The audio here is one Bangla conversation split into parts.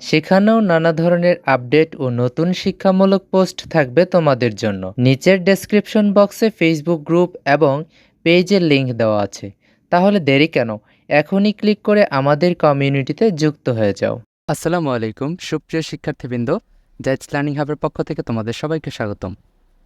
সেখানেও নানা ধরনের আপডেট ও নতুন শিক্ষামূলক পোস্ট থাকবে তোমাদের জন্য। নিচের ডেসক্রিপশন বক্সে ফেসবুক গ্রুপ এবং পেজের লিঙ্ক দেওয়া আছে। তাহলে দেরি কেন? এখনই ক্লিক করে আমাদের কমিউনিটিতে যুক্ত হয়ে যাও। আসসালামু আলাইকুম, সুপ্রিয় শিক্ষার্থীবৃন্দ। জাইটস লার্নিং হাবের পক্ষ থেকে তোমাদের সবাইকে স্বাগতম।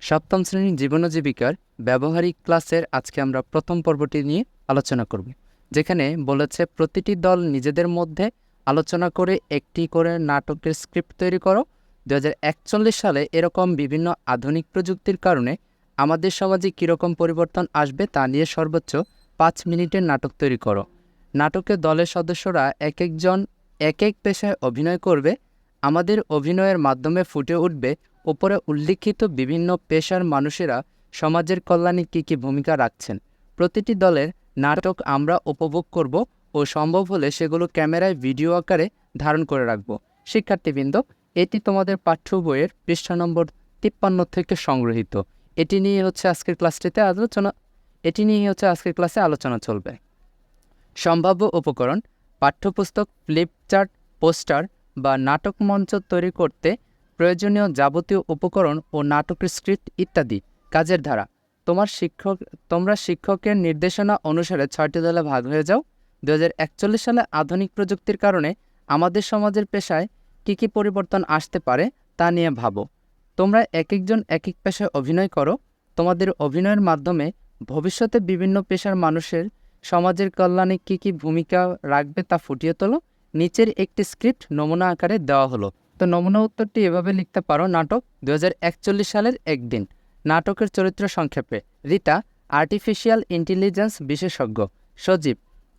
সপ্তম শ্রেণির জীবন জীবিকার ব্যবহারিক ক্লাসের আজকে আমরা প্রথম পর্বটি নিয়ে আলোচনা করব, যেখানে বলেছে প্রতিটি দল নিজেদের মধ্যে আলোচনা করে একটি করে নাটকের স্ক্রিপ্ট তৈরি করো। দু হাজার একচল্লিশ সালে এরকম বিভিন্ন আধুনিক প্রযুক্তির কারণে আমাদের সমাজে কীরকম পরিবর্তন আসবে তা নিয়ে সর্বোচ্চ পাঁচ মিনিটের নাটক তৈরি করো। নাটকে দলের সদস্যরা এক একজন এক এক পেশায় অভিনয় করবে। আমাদের অভিনয়ের মাধ্যমে ফুটে উঠবে ওপরে উল্লিখিত বিভিন্ন পেশার মানুষেরা সমাজের কল্যাণে কী কী ভূমিকা রাখছেন। প্রতিটি দলের নাটক আমরা উপভোগ করব ও সম্ভব হলে সেগুলো ক্যামেরায় ভিডিও আকারে ধারণ করে রাখব। শিক্ষার্থীবৃন্দ, এটি তোমাদের পাঠ্য বইয়ের পৃষ্ঠা নম্বর তিপ্পান্ন থেকে সংগৃহীত। এটি নিয়ে হচ্ছে আজকের ক্লাসটিতে আলোচনা, এটি নিয়ে হচ্ছে আজকের ক্লাসে আলোচনা চলবে। সম্ভাব্য উপকরণ, পাঠ্যপুস্তক ফ্লিপচার্ট পোস্টার বা নাটক মঞ্চ তৈরি করতে প্রয়োজনীয় যাবতীয় উপকরণ ও নাটকের স্ক্রিপ্ট ইত্যাদি। কাজের ধারা, তোমার শিক্ষক, তোমরা শিক্ষকের নির্দেশনা অনুসারে ছয়টি দলে ভাগ হয়ে যাও। দু হাজার একচল্লিশ সালে আধুনিক প্রযুক্তির কারণে আমাদের সমাজের পেশায় কী কী পরিবর্তন আসতে পারে তা নিয়ে ভাবো। তোমরা এক একজন এক এক পেশায় অভিনয় করো। তোমাদের অভিনয়ের মাধ্যমে ভবিষ্যতে বিভিন্ন পেশার মানুষের সমাজের কল্যাণে কী কী ভূমিকা রাখবে তা ফুটিয়ে তোলো। নিচের একটি স্ক্রিপ্ট নমুনা আকারে দেওয়া হলো। তো নমুনা উত্তরটি এভাবে লিখতে পারো, নাটক দু হাজার একচল্লিশ সালের একদিন। নাটকের চরিত্র সংক্ষেপে। রীতা আর্টিফিশিয়াল ইন্টেলিজেন্স বিশেষজ্ঞ, Sajib.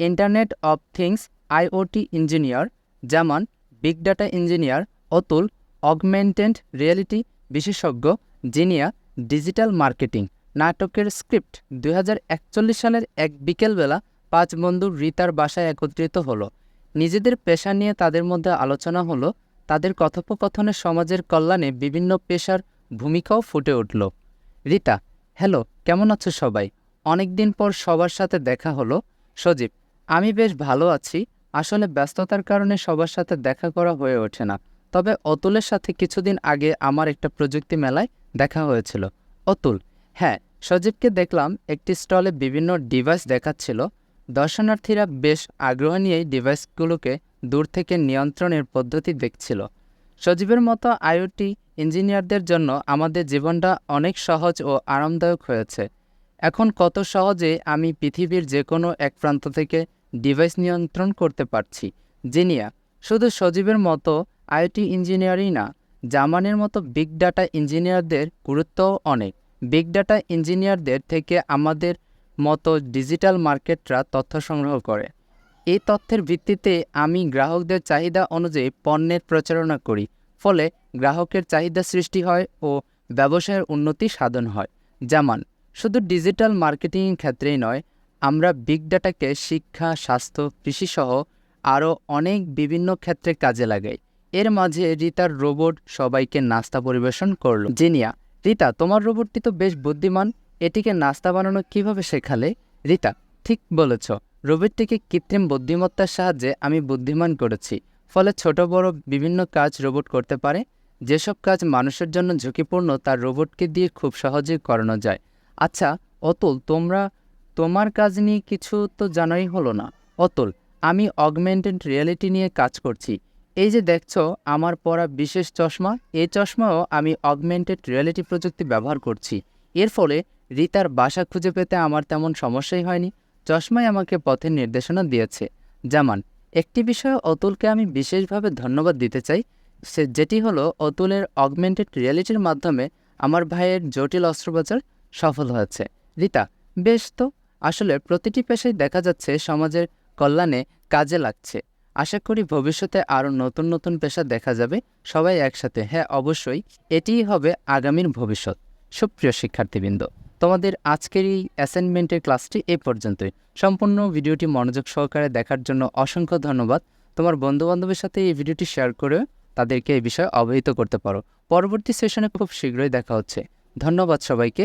Internet of things IoT engineer যেমন big data engineer Atul augmented reality বিশেষজ্ঞ, জিনিয়া ডিজিটাল মার্কেটিং নাটকের স্ক্রিপ্ট দুই হাজার একচল্লিশ সালের এক বিকেলবেলা পাঁচ বন্ধু রিতার বাসায় একত্রিত হলো। নিজেদের পেশা নিয়ে তাদের মধ্যে আলোচনা হলো। তাদের কথোপকথনে সমাজের কল্যাণে বিভিন্ন পেশার ভূমিকাও ফুটে উঠল। রিতা, হ্যালো, কেমন আছো সবাই? অনেক দিন পর সবার সাথে দেখা হলো। সজীব আমি বেশ ভালো আছি। আসলে ব্যস্ততার কারণে সবার সাথে দেখা করা হয়ে ওঠে না। তবে অতুলের সাথে কিছুদিন আগে আমার একটা প্রযুক্তি মেলায় দেখা হয়েছিল। অতুল হ্যাঁ সজীবকে দেখলাম একটি স্টলে বিভিন্ন ডিভাইস দেখাচ্ছিল। দর্শনার্থীরা বেশ আগ্রহ নিয়েই ডিভাইসগুলোকে দূর থেকে নিয়ন্ত্রণের পদ্ধতি দেখছিল। সজীবের মতো আইওটি ইঞ্জিনিয়ারদের জন্য আমাদের জীবনটা অনেক সহজ ও আরামদায়ক হয়েছে। এখন কত সহজে আমি পৃথিবীর যে কোনো এক প্রান্ত থেকে ডিভাইস নিয়ন্ত্রণ করতে পারছি? জিনিয়া, শুধু সজীবের মতো আইওটি ইঞ্জিনিয়ারই না জামানের মতো বিগ ডাটা ইঞ্জিনিয়ারদের গুরুত্বও অনেক। বিগ ডাটা ইঞ্জিনিয়ারদের থেকে আমাদের মতো ডিজিটাল মার্কেটরা তথ্য সংগ্রহ করে। এই তথ্যের ভিত্তিতে আমি গ্রাহকদের চাহিদা অনুযায়ী পণ্যের প্রচারণা করি, ফলে গ্রাহকের চাহিদা সৃষ্টি হয় ও ব্যবসায়ের উন্নতি সাধন হয়। যেমন শুধু ডিজিটাল মার্কেটিং ক্ষেত্রেই নয়, আমরা বিগ ডাটাকে শিক্ষা, স্বাস্থ্য, কৃষিসহ আরও অনেক বিভিন্ন ক্ষেত্রে কাজে লাগাই। এর মাঝে রিতার রোবট সবাইকে নাস্তা পরিবেশন করল। জিনিয়া রিতা, তোমার রোবটটি তো বেশ বুদ্ধিমান। এটিকে নাস্তা বানানো কীভাবে শেখালে? রিতা, ঠিক বলেছ। রোবটটিকে কৃত্রিম বুদ্ধিমত্তার সাহায্যে আমি বুদ্ধিমান করেছি। ফলে ছোট, বড় বিভিন্ন কাজ রোবট করতে পারে। যেসব কাজ মানুষের জন্য ঝুঁকিপূর্ণ তার রোবটকে দিয়ে খুব সহজেই করানো যায়। আচ্ছা অতুল, তোমরা, তোমার কাজ নিয়ে কিছু তো জানাই হলো না। অতুল, আমি অগমেন্টেড রিয়ালিটি নিয়ে কাজ করছি। এই যে দেখছ, আমার পরা বিশেষ চশমা এই চশমাও আমি অগমেন্টেড রিয়ালিটি প্রযুক্তি ব্যবহার করছি। এর ফলে রিতার বাসা খুঁজে পেতে আমার তেমন সমস্যাই হয়নি। চশমাই আমাকে পথের নির্দেশনা দিয়েছে। যেমন, একটি বিষয়ে অতুলকে আমি বিশেষভাবে ধন্যবাদ দিতে চাই, সে, যেটি হলো অতুলের অগমেন্টেড রিয়ালিটির মাধ্যমে আমার ভাইয়ের জটিল অস্ত্রোপচার সফল হয়েছে। রিতা, বেশ তো, আসলে প্রতিটি পেশায় দেখা যাচ্ছে সমাজের কল্যাণে কাজে লাগছে। আশা করি ভবিষ্যতে আরও নতুন নতুন পেশা দেখা যাবে, সবাই একসাথে। হ্যাঁ অবশ্যই, এটিই হবে আগামীর ভবিষ্যৎ। সুপ্রিয় শিক্ষার্থীবৃন্দ, তোমাদের আজকের এই অ্যাসাইনমেন্টের ক্লাসটি এ পর্যন্তই। সম্পূর্ণ ভিডিওটি মনোযোগ সহকারে দেখার জন্য অসংখ্য ধন্যবাদ। তোমার বন্ধুবান্ধবের সাথে এই ভিডিওটি শেয়ার করে তাদেরকে এই বিষয়ে অবহিত করতে পারো। পরবর্তী সেশনে খুব শীঘ্রই দেখা হচ্ছে। ধন্যবাদ সবাইকে।